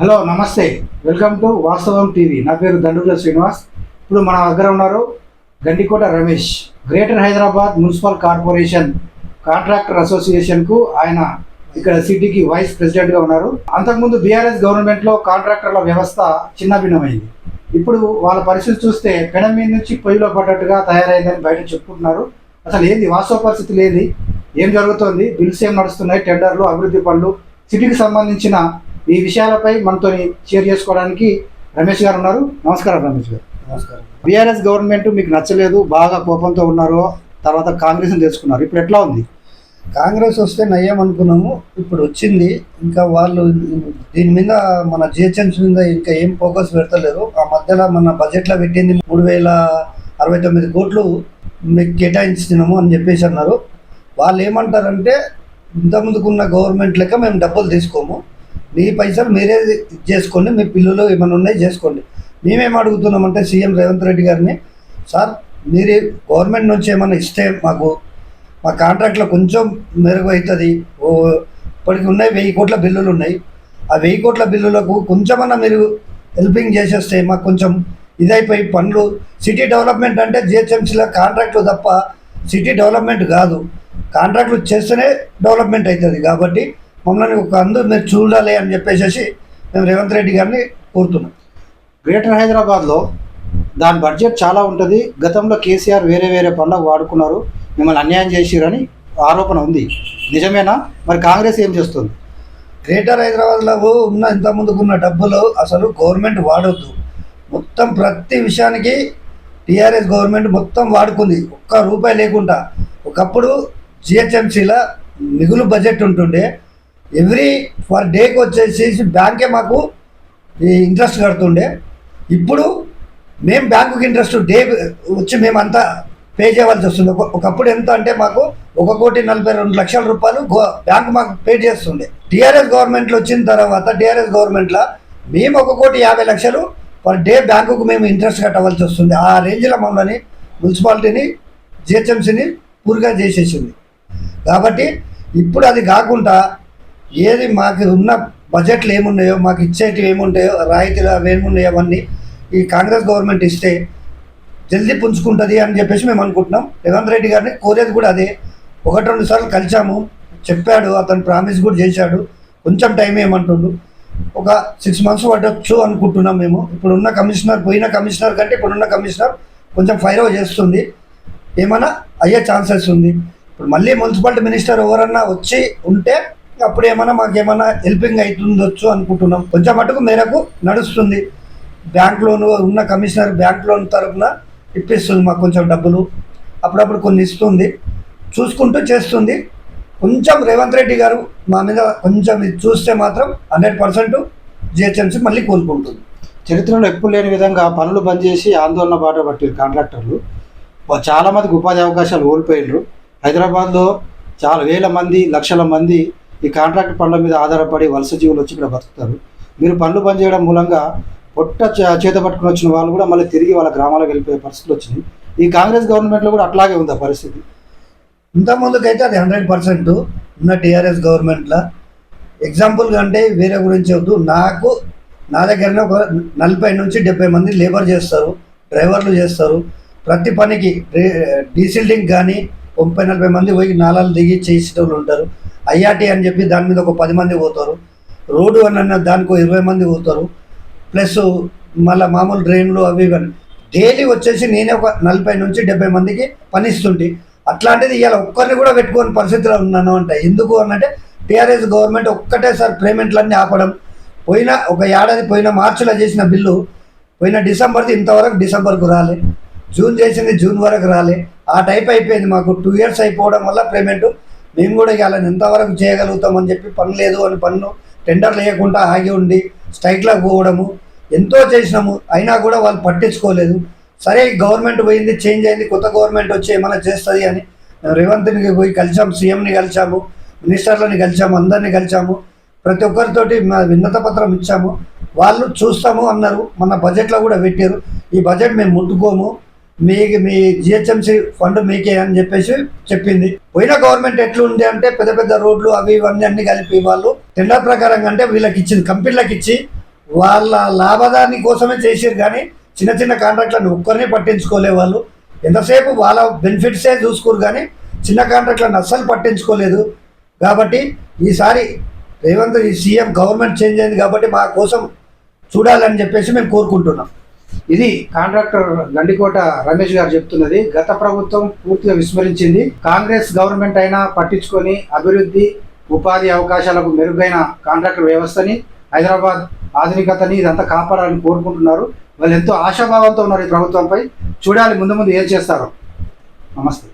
Hello నమస్తే. Welcome to Vaastavam TV. నా పేరు దండుగుల శ్రీనివాస్. ఇప్పుడు మన దగ్గర ఉన్నారు Gandikota Ramesh. Greater Hyderabad municipal corporation contractor అసోసియేషన్కు ఆయన ఇక్కడ సిటీకి వైస్ ప్రెసిడెంట్గా ఉన్నారు. అంతకుముందు బీఆర్ఎస్ గవర్నమెంట్లో కాంట్రాక్టర్ల వ్యవస్థ చిన్నభిన్నమైంది. ఇప్పుడు వాళ్ళ పరిస్థితి చూస్తే పెనం మీద నుంచి పొయ్యిలో పడ్డట్టుగా తయారైందని బయట చెప్పుకుంటున్నారు. అసలు ఏంది? వాస్తవ పరిస్థితి లేని ఏం జరుగుతోంది? బిల్స్ ఏం నడుస్తున్నాయి? టెండర్లు అభివృద్ధి పనులు సిటీకి సంబంధించిన ఈ విషయాలపై మనతో షేర్ చేసుకోవడానికి రమేష్ గారు ఉన్నారు. నమస్కారం రమేష్ గారు. నమస్కారం. బీఆర్ఎస్ గవర్నమెంట్ మీకు నచ్చలేదు బాగా కోపంతో ఉన్నారు తర్వాత కాంగ్రెస్ని తెచ్చుకున్నారు ఇప్పుడు ఎట్లా ఉంది? కాంగ్రెస్ వస్తే నయ్యం అనుకున్నాము ఇప్పుడు వచ్చింది. ఇంకా వాళ్ళు దీని మీద మన జిహెచ్ఎంసీ మీద ఇంకా ఏం ఫోకస్ పెడతలేరు ఆ మధ్యలో మన బడ్జెట్లో పెట్టింది మూడు వేల అరవై తొమ్మిది కోట్లు మీకు కేటాయించినాము అని చెప్పేసి అన్నారు. వాళ్ళు ఏమంటారంటే ఇంతకుముందుకున్న గవర్నమెంట్ లెక్క మేము డబ్బులు తీసుకోము. మీ పైసలు మీరే చేసుకోండి మీ పిల్లలు ఏమైనా ఉన్నాయి చేసుకోండి. మేమేం అడుగుతున్నామంటే సీఎం రేవంత్ రెడ్డి గారిని సార్ మీరు గవర్నమెంట్ నుంచి ఏమైనా ఇస్తే మాకు మా కాంట్రాక్ట్లో కొంచెం మెరుగు అవుతుంది. ఓ ఇప్పటికి ఉన్నాయి వెయ్యి కోట్ల బిల్లులు ఉన్నాయి. ఆ వెయ్యి కోట్ల బిల్లులకు కొంచెమన్నా మీరు హెల్పింగ్ చేసేస్తే మాకు కొంచెం ఇదైపోయి పనులు. సిటీ డెవలప్మెంట్ అంటే జిహెచ్ఎంసీలో కాంట్రాక్ట్లు తప్ప సిటీ డెవలప్మెంట్ కాదు. కాంట్రాక్ట్లు చేస్తేనే డెవలప్మెంట్ అవుతుంది కాబట్టి మమ్మల్ని ఒక అందరూ మీరు చూడాలి అని చెప్పేసి మేము రేవంత్ రెడ్డి గారిని కోరుతున్నాం. గ్రేటర్ హైదరాబాద్లో దాని బడ్జెట్ చాలా ఉంటుంది. గతంలో కేసీఆర్ వేరే వేరే పనులకు వాడుకున్నారు. మిమ్మల్ని అన్యాయం చేసిరని ఆరోపణ ఉంది. నిజమేనా? మరి కాంగ్రెస్ ఏం చేస్తుంది? గ్రేటర్ హైదరాబాద్లో ఉన్న ఇంతకుముందుకు ఉన్న డబ్బులు అసలు గవర్నమెంట్ వాడొద్దు. మొత్తం ప్రతి విషయానికి టీఆర్ఎస్ గవర్నమెంట్ మొత్తం వాడుకుంది. ఒక్క రూపాయి లేకుండా. ఒకప్పుడు జిహెచ్ఎంసీలో మిగులు బడ్జెట్ ఉంటుండే. ఎవ్రీ ఫర్ డేకి వచ్చేసి బ్యాంకే మాకు ఈ ఇంట్రెస్ట్ కడుతుండే. ఇప్పుడు మేము బ్యాంకుకి ఇంట్రెస్ట్ డే వచ్చి మేమంతా పే చేయవలసి వస్తుంది. ఒక- ఒకప్పుడు ఎంత అంటే మాకు ఒక కోటి నలభై రెండు లక్షల రూపాయలు గో- బ్యాంకు మాకు పే చేస్తుండే. టీఆర్ఎస్ గవర్నమెంట్లో వచ్చిన తర్వాత టీఆర్ఎస్ గవర్నమెంట్లో మేము ఒక కోటి యాభై లక్షలు పర్ డే బ్యాంకుకు మేము ఇంట్రెస్ట్ కట్టవలసి వస్తుంది. ఆ రేంజ్లో మమ్మల్ని మున్సిపాలిటీని జిహెచ్ఎంసీని పూర్గా చేసేసింది. కాబట్టి ఇప్పుడు అది కాకుండా ఏది మాకు ఉన్న బడ్జెట్లు ఏమున్నాయో మాకు ఇచ్చేటివి ఏముంటాయో రాయితీలు అవి ఏమున్నాయో అవన్నీ ఈ కాంగ్రెస్ గవర్నమెంట్ ఇస్తే జల్దీ పుంజుకుంటుంది అని చెప్పేసి మేము అనుకుంటున్నాం. రేవంత్ రెడ్డి గారిని కోరేది కూడా అదే. ఒకటి రెండు సార్లు కలిసాము చెప్పాడు అతను ప్రామిస్ కూడా చేశాడు. కొంచెం టైం ఏమంటుండు. ఒక సిక్స్ మంత్స్ పట్టొచ్చు అనుకుంటున్నాం మేము. ఇప్పుడున్న కమిషనర్ పోయిన కమిషనర్ కంటే ఇప్పుడున్న కమిషనర్ కొంచెం ఫైర్ చేస్తుంది. ఏమైనా అయ్యే ఛాన్సెస్ ఉంది. ఇప్పుడు మళ్ళీ మున్సిపాలిటీ మినిస్టర్ ఎవరన్నా వచ్చి ఉంటే అప్పుడు ఏమైనా మాకు ఏమైనా హెల్పింగ్ అవుతుండొచ్చు అనుకుంటున్నాం. కొంచెం మటుకు మేరకు నడుస్తుంది. బ్యాంక్ లోన్ ఉన్న కమిషనర్ బ్యాంక్ లోన్ తరఫున ఇప్పిస్తుంది మాకు కొంచెం డబ్బులు. అప్పుడప్పుడు కొన్ని ఇస్తుంది. చూసుకుంటూ చేస్తుంది. కొంచెం రేవంత్ రెడ్డి గారు మా మీద కొంచెం ఇది చూస్తే మాత్రం హండ్రెడ్ పర్సెంట్ జిహెచ్ఎంసీ మళ్ళీ కోలుకుంటుంది. చరిత్రలో ఎప్పుడు లేని విధంగా పనులు బంద్ చేసి ఆందోళన బాట పట్టారు కాంట్రాక్టర్లు. చాలామందికి ఉపాధి అవకాశాలు కోల్పోయినరు హైదరాబాద్లో చాలా వేల మంది లక్షల మంది ఈ కాంట్రాక్ట్ పనుల మీద ఆధారపడి వలస జీవులు వచ్చి ఇక్కడ బతుకుతారు. మీరు పనులు పనిచేయడం చేయడం మూలంగా పొట్ట చేత పట్టుకుని వచ్చిన వాళ్ళు కూడా మళ్ళీ తిరిగి వాళ్ళ గ్రామాలకు వెళ్ళిపోయే పరిస్థితులు వచ్చినాయి. ఈ కాంగ్రెస్ గవర్నమెంట్లో కూడా అట్లాగే ఉంది ఆ పరిస్థితి. ఇంతకుముందుకైతే అది హండ్రెడ్ పర్సెంట్ ఉన్న టీఆర్ఎస్ గవర్నమెంట్లో. ఎగ్జాంపుల్గా అంటే వేరే గురించి వద్దు. నాకు నా దగ్గరనే ఒక నలభై నుంచి డెబ్బై మంది లేబర్ చేస్తారు డ్రైవర్లు చేస్తారు. ప్రతి పనికి డీసిల్డింగ్ కానీ ముప్పై నలభై మంది పోయి నాలాలు దిగి చేసేటోళ్ళు ఉంటారు. ఐఆర్టీ అని చెప్పి దాని మీద ఒక పది మంది పోతారు. రోడ్డు అని అన్న దానికి ఇరవై మంది పోతారు. ప్లస్ మళ్ళీ మామూలు డ్రైన్లు అవి ఇవన్నీ డైలీ వచ్చేసి నేనే ఒక నలభై నుంచి డెబ్బై మందికి పనిస్తుంటే అట్లాంటిది ఇలా ఒక్కరిని కూడా పెట్టుకోని పరిస్థితిలో ఉన్నాను అంటే. ఎందుకు అనంటే టీఆర్ఎస్ గవర్నమెంట్ ఒక్కటేసారి పేమెంట్లన్నీ ఆపడం. పోయిన ఒక ఏడాది పోయిన మార్చిలో చేసిన బిల్లు పోయిన డిసెంబర్ది ఇంతవరకు డిసెంబర్కు రాలే. జూన్ చేసింది జూన్ వరకు రాలే. ఆ టైప్ అయిపోయింది మాకు. టూ ఇయర్స్ అయిపోవడం వల్ల పేమెంట్ మేము కూడా ఇలా ఎంతవరకు చేయగలుగుతామని చెప్పి పని లేదు అని పన్ను టెండర్ లేకుండా ఆగి ఉండి స్ట్రైక్లకు పోవడము ఎంతో చేసినాము అయినా కూడా వాళ్ళు పట్టించుకోలేదు. సరే గవర్నమెంట్ పోయింది చేంజ్ అయింది కొత్త గవర్నమెంట్ వచ్చి ఏమైనా చేస్తుంది అని రేవంత్ని పోయి కలిసాము సీఎంని కలిసాము మినిస్టర్లని కలిసాము అందరినీ కలిసాము. ప్రతి ఒక్కరితోటి మా విన్నత పత్రం ఇచ్చాము. వాళ్ళు చూస్తాము అన్నారు మన బడ్జెట్లో కూడా పెట్టారు. ఈ బడ్జెట్ మేము ముట్టుకోము. మీకు మీ జిహెచ్ఎంసీ ఫండ్ మీకే అని చెప్పేసి చెప్పింది. పోయిన గవర్నమెంట్ ఎట్లుంది అంటే పెద్ద పెద్ద రోడ్లు అవి ఇవన్నీ అన్ని కలిపి వాళ్ళు టెండర్ ప్రకారంగా అంటే వీళ్ళకి ఇచ్చింది. కంపెనీలకు ఇచ్చి వాళ్ళ లాభదాన్ని కోసమే చేసారు కానీ చిన్న చిన్న కాంట్రాక్ట్లను ఒక్కరిని పట్టించుకోలే వాళ్ళు. ఎంతసేపు వాళ్ళ బెనిఫిట్సే చూసుకోరు కానీ చిన్న కాంట్రాక్ట్లను అస్సలు పట్టించుకోలేదు. కాబట్టి ఈసారి రేవంత్ ఈ సీఎం గవర్నమెంట్ చేంజ్ అయింది కాబట్టి మా కోసం చూడాలని చెప్పేసి మేము కోరుకుంటున్నాం. ఇది కాంట్రాక్టర్ గండికోట రమేష్ గారు చెప్తున్నది. గత ప్రభుత్వం పూర్తిగా విస్మరించింది. కాంగ్రెస్ గవర్నమెంట్ అయినా పట్టించుకొని అభివృద్ధి ఉపాధి అవకాశాలకు మెరుగైన కాంట్రాక్టర్ వ్యవస్థని హైదరాబాద్ ఆధునికతని ఇదంతా కాపాడాలని కోరుకుంటున్నారు. వాళ్ళు ఎంతో ఆశాభావంతో ఉన్నారు ఈ ప్రభుత్వంపై. చూడాలి ముందు ముందు ఏం చేస్తారో. నమస్తే.